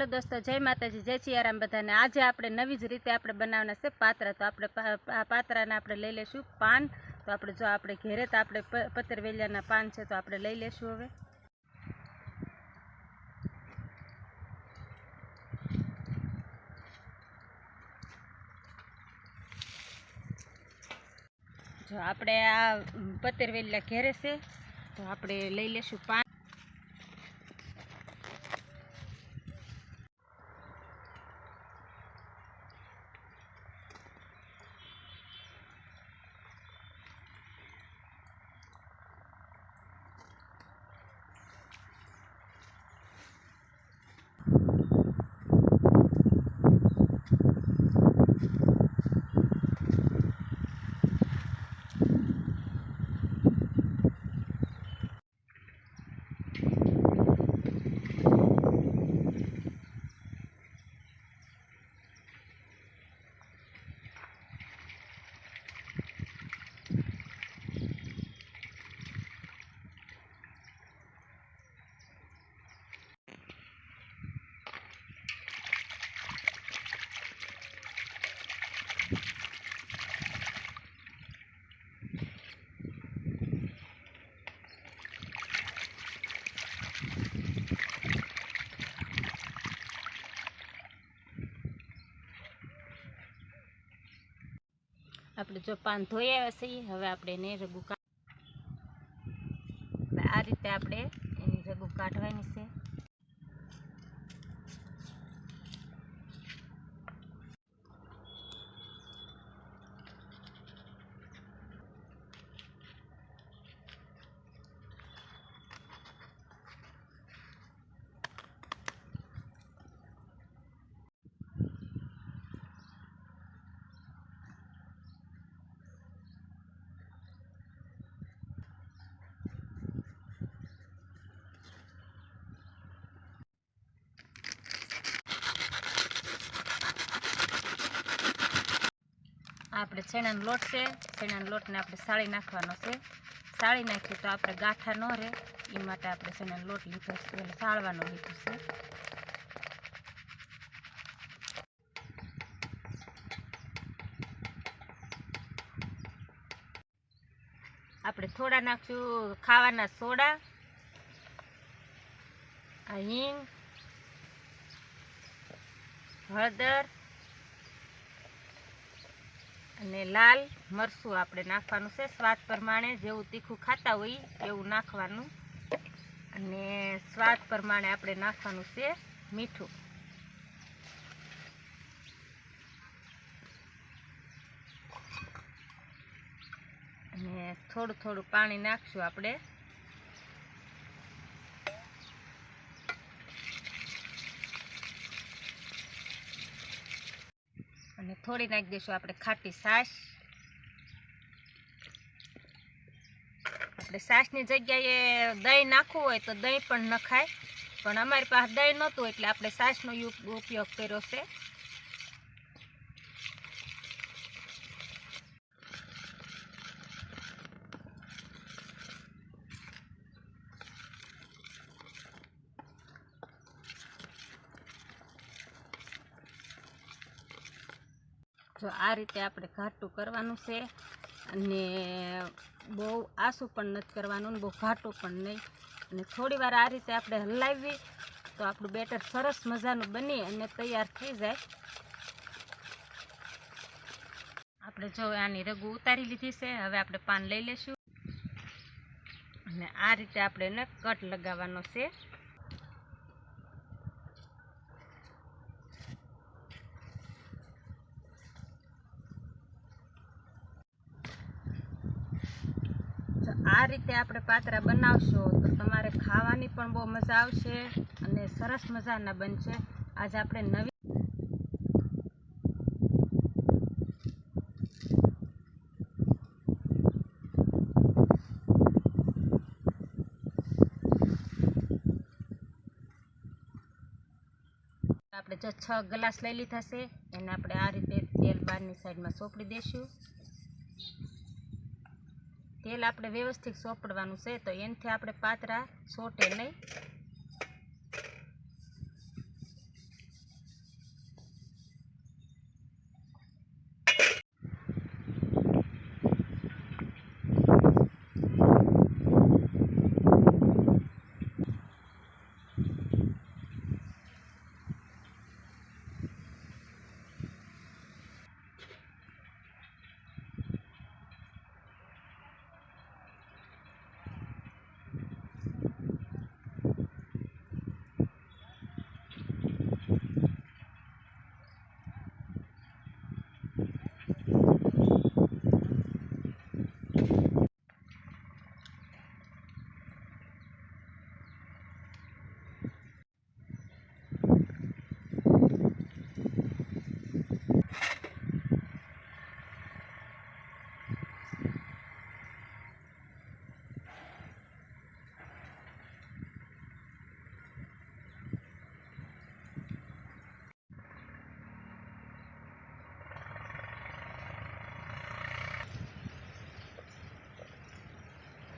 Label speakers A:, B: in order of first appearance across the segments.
A: હાલો દોસ્તો, જય માતાજી, જય સિયારામ બધાને. આજે આપણે નવી જ રીતે આપણે બનાવવાના છે પાત્રા. તો આપણે પાત્રાને આપણે લઈ લેશું પાન. તો આપણે જો આપણે ઘેરે તો આપણે પતરવેલિયાના પાન છે, તો આપણે લઈ લેશું હવે. જો આપણે આ પતરવેલિયા ઘેરે છે, તો આપણે લઈ લેશું પાન. આપણે જો પાન ધોઈ આવ્યા છીએ હવે આપણે એને રગું કા હવે આ રીતે આપણે એની રગુ કાઢવાની છે આ આપણે છેણાનો લોટ છે છેણાનો લોટને આપણે સાળી નાખવાનો છે. સાળી નાખીએ તો આપણે ગાંઠા ન રહે એ માટે આપણે છેણાનો લોટ લીધો છે એટલે સાળવાનો લીધો છે. આપણે થોડા નાખશું ખાવાના સોડા, આ હિંગ, હળદર અને લાલ મરચું આપણે નાખવાનું છે. સ્વાદ પ્રમાણે જેવું તીખું ખાતા હોય એવું નાખવાનું. અને સ્વાદ પ્રમાણે આપણે નાખવાનું છે મીઠું. અને થોડું થોડું પાણી નાખશું આપણે. અને થોડી નાખી દઈશું આપણે ખાટી સાસ. આપણે સાસની જગ્યાએ દહીં નાખવું હોય તો દહીં પણ નખાય. પણ અમારી પાસે દહીં નહોતું એટલે આપણે સાસનો ઉપયોગ કર્યો છે. જો આ રીતે આપણે ઘાટું કરવાનું છે અને બહુ આસું પણ નથી કરવાનું બહુ ઘાટું પણ નહીં. અને થોડી આ રીતે આપણે હલાવી, તો આપણું બેટર સરસ મજાનું બની અને તૈયાર થઈ જાય. આપણે જો આની રગુ ઉતારી લીધી છે, હવે આપણે પાન લઈ લેશું અને આ રીતે આપણે એને કટ લગાવવાનો છે જો આ રીતે આપણે પાતરા બનાવશો તો તમારે ખાવાની પણ બહુ મજા આવશે અને સરસ મજાના બનશે. આજે આપણે નવી આપણે જો છ ગ્લાસ લઈ લીધા છે. એને આપણે આ રીતે તેલ બહારની સાઈડમાં સોંપડી દઈશું. તેલ આપણે વ્યવસ્થિત સોપડવાનું છે તો એનાથી આપણે પાતરા સોટે નહીં.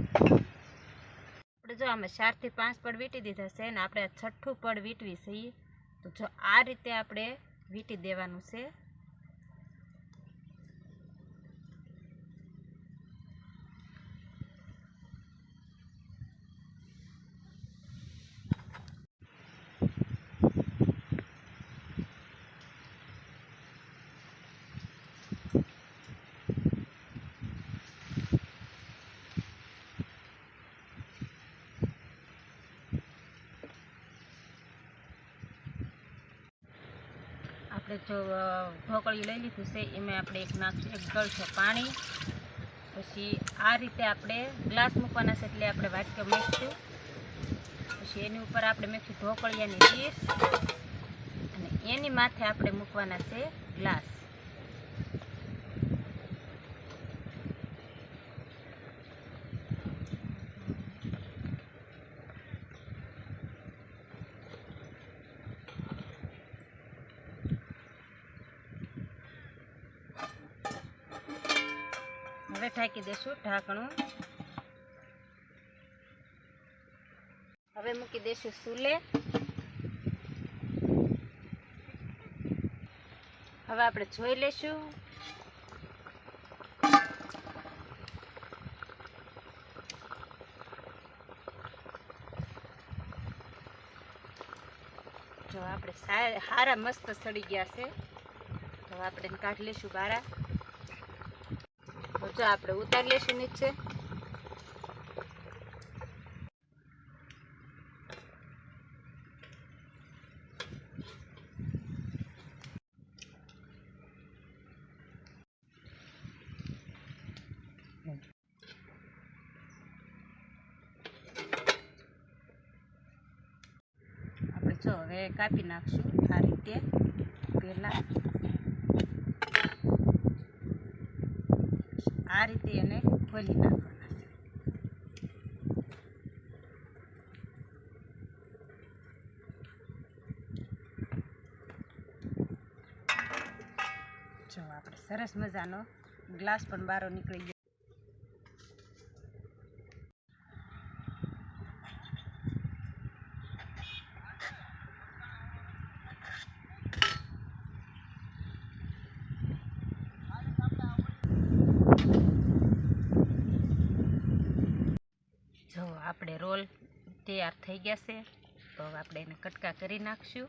A: આપણે જો આમાં ચારથી પાંચ પડ વીંટી દીધા છે ને આપણે છઠ્ઠું પડ વીંટવી છીએ તો જો આ રીતે આપણે વીંટી દેવાનું છે. ઢોકળી લઈ લીધું છે. એમાં આપણે એક નાખશું એક ગળ છે પાણી. પછી આ રીતે આપણે ગ્લાસ મૂકવાના છે એટલે આપણે વાટકો મૂકશું. પછી એની ઉપર આપણે મૂકશું ઢોકળિયાની ડીશ અને એની માથે આપણે મૂકવાના છે ગ્લાસ હવે ઢાંકી દઈશું ઢાંકણું. હવે મૂકી દેશું સુલે. હવે આપણે જોઈ લેશું. જો આપણે સારા મસ્ત સડી ગયા છે. તો આપણે કાઢી લેશું બારા. તો આપણે ઉતારી લેશું નીચે. આપણે જો હવે કાપી નાખશું આ રીતે પહેલા. આ રીતે એને ખોલી નાખવાના જો આપણે સરસ મજાનો ગ્લાસ પણ બારો નીકળી ગયો. જો આપણે રોલ તૈયાર થઈ ગયા છે તો આપણે એને કટકા કરી નાખશું.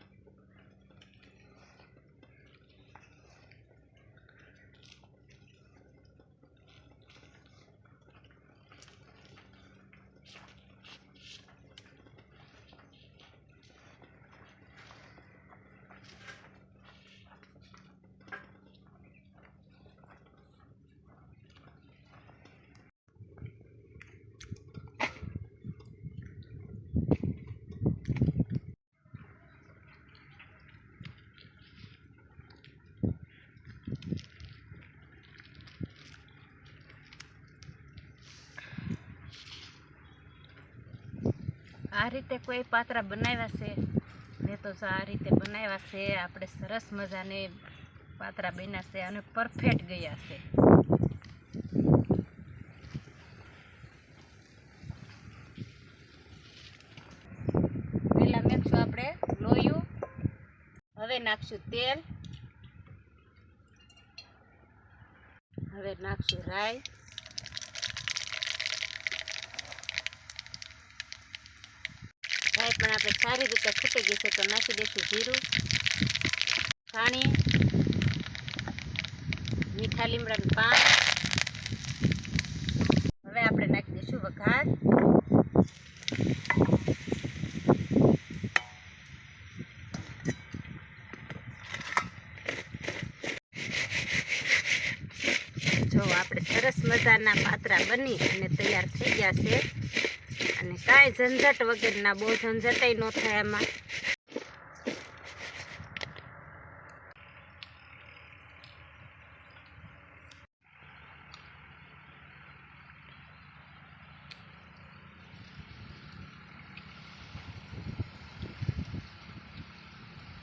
A: આ રીતે કોઈ પાત્રા બનાવ્યા છે? મેં તો આ રીતે બનાવ્યા છે, આપણે સરસ મજાને પાત્રા બન્યા છે અને પરફેક્ટ ગયા છે. પહેલાં નાખશું આપણે લોયું. હવે નાખશું તેલ. હવે નાખશું રાઈ. પણ આપણે સારી રીતે ફૂટી ગઈ છે, તો નાખી દઈશું જીરું પાણી મીઠા લીમડાનું પાન હવે આપણે નાખી દઈશું વઘાર જો આપણે મજાના પાત્રા બની અને તૈયાર થઈ ગયા છે. અને કાંઈ ઝંઝટ વગરના બહુ ઝંઝટય ન થાય એમાં